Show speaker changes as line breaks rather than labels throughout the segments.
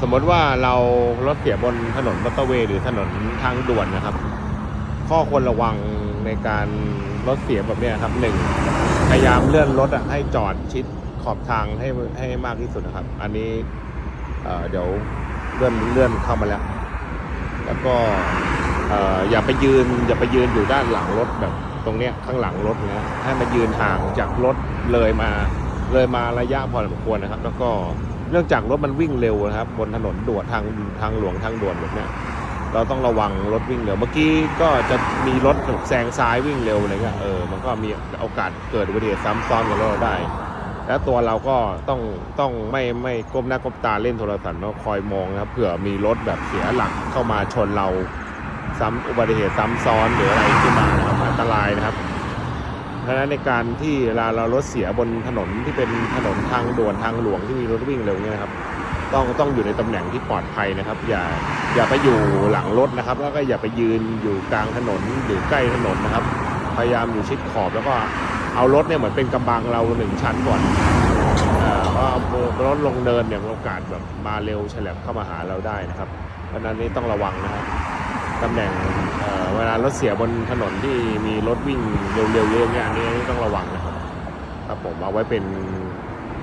สมมติว่าเรารถเสียบนถนนมอเตอร์เวย์หรือถนนทางด่วนนะครับ ข้อควรระวังในการรถเสียแบบนี้ครับหนึ่งพยายามเลื่อนรถอะให้จอดชิดขอบทางให้ให้มากที่สุดนะครับ อันนี้เเดี๋ยวเลื่อนเลื่อนเข้ามาแล้ว แล้วก็เอ่ออย่าไปยืน อย่าไปยืนอยู่ด้านหลังรถแบบตรงเนี้ยข้างหลังรถเนี้ยให้มายืนห่างจากรถเลยมา เลยมาระยะพอสมควรนะครับ แล้วก็เนื่องจากรถมันวิ่งเร็วนะครับ บนถนนด่วนทางทางหลวงทางด่วนแบบนี้เราต้องระวังรถวิ่งเร็ว เมื่อกี้ก็จะมีรถแซงซ้ายวิ่งเร็วอะไรเงี้ยเออมันก็มีโอกาสเกิดอุบัติเหตุซ้ำซ้อนกับรถเราได้ แล้วตัวเราก็ต้องต้องไม่ไม่ก้มหน้าก้มตาเล่นโทรศัพท์แล้วคอยมองนะครับเผื่อมีรถแบบเสียหลักเข้ามาชนเรา ซ้ำอุบัติเหตุซ้ำซ้อนหรืออะไรขึ้นมานะครับอันตรายนะครับ ราะฉะนั้นในการที่เวลาเรารถเสียบนถนนที่เป็นถนนทางด่วนทางหลวงที่มีรถวิ่งเร็วเนี่ยนะครับ ต้องต้องอยู่ในตำแหน่งที่ปลอดภัยนะครับ อย่าอย่าไปอยู่หลังรถนะครับ แล้วก็อย่าไปยืนอยู่กลางถนนหรือใกล้ถนนนะครับ พยายามอยู่ชิดขอบแล้วก็เอารถเนี่ยเหมือนเป็นกำบังเราหนึ่งชั้นก่อนเอ่อเพราะรถลงเนินเนี่ยโอกาสแบบมาเร็วเฉลบเข้ามาหาเราได้นะครับ เพราะฉะนั้นนี่ต้องระวังนะครับตำแหน่ง เวลารถเสียบนถนนที่มีรถวิ่งเร็วๆเยอะเนี่ยอันนี้อันนี้ต้องระวังนะครับครับผมเอาไว้เป็น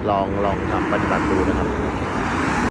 ลองลองทำปฏิบัติดูนะครับ